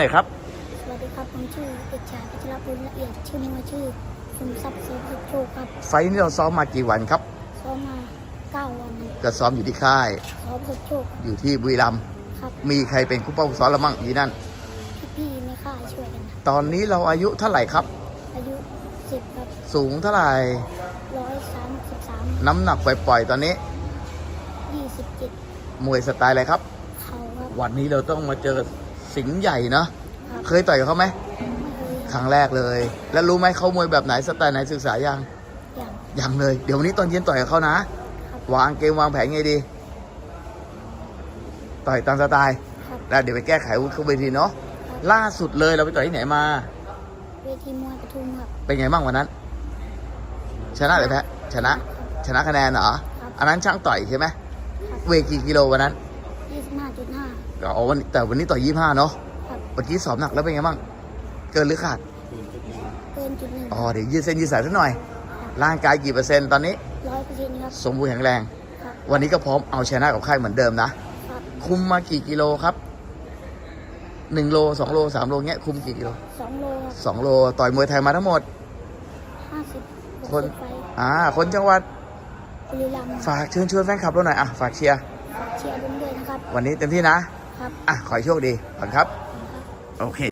ไหนครับ สวัสดีครับ ผมชื่อเอกชายพัชรพลละเอียด ชื่อมวยชื่อสุนทรัพย์ศรีสุขโชคครับ ไฟล์นี้เราซ้อมมากี่วันครับซ้อมมาเก้าวันก็ซ้อมอยู่ที่ค่าย ซ้อมสุขโชคอยู่ที่บุรีรัมย์ครับมีใครเป็นคู่เป้าคู่ซ้อมเรามั่งที่นั่น พี่ๆในค่ายช่วยกันครับตอนนี้เราอายุเท่าไหร่ครับ อายุสิบครับสูงเท่าไหร่ร้อยสามสิบสามน้ำหนักปล่อยๆตอนนี้ ยี่สิบเจ็ดมวยสไตล์อะไรครับ เขาครับวันนี้เราต้องมาเจอ สิงห์ใหญ่เนาะครับเคยต่อยกับเขาไหมไม่เคยครั้งแรกเลย แล้วรู้ไหมเขามวยแบบไหนสไตล์ไหนศึกษายังอย่างยังเลย เดี๋ยววันนี้ตอนเย็นต่อยกับเขานะครับวางเกมวางแผนไงดี ต่อยตามสไตล์ครับแล้วเดี๋ยวไปแก้ไขวุฒิเข้าเวทีเนาะครับล่าสุดเลยเราไปต่อยที่ไหนมาเวทีมวยปทุมครับเป็นไงบ้างวันนั้น ชนะหรือแพ้ชนะ ชนะคะแนนเหรอครับอันนั้นช่างต่อยใช่ไหมครับเวทกี่กิโลวันนั้น ยี่สิบห้าจุดห้าอ๋อวันแต่วันนี้ต่อยยี่ห้าเนาะครับเมื่อกี้สอบหนักแล้วเป็นไงบ้าง เกินหรือขาด เกินจุดหนึ่งอ๋อเดี๋ยวยืดเส้นยืดสายสักหน่อย ร่างกายกี่เปอร์เซ็นต์ตอนนี้ร้อยเปอร์เซ็นต์ครับ สมบูรณ์แข็งแรงครับวันนี้ก็พร้อมเอาชนะกับค่ายเหมือนเดิมนะครับคุมมากี่กิโลครับหนึ่งโลสองโลสามโลเงี้ยคุมกี่กิโลสองโลครับสองโลต่อยมวยไทยมาทั้งหมดห้าสิบหกคนสิบไฟอ่าคนจังหวัดบุรีรัมย์ฝากเชิญชวนแฟนคลับเราหน่อยอะฝากเชียร์ฝากเชียร์ผมด้วยนะ ครับ วันนี้เต็มที่นะ ครับ อะ ขอให้โชคดีก่อนครับขอบคุณครับโอเค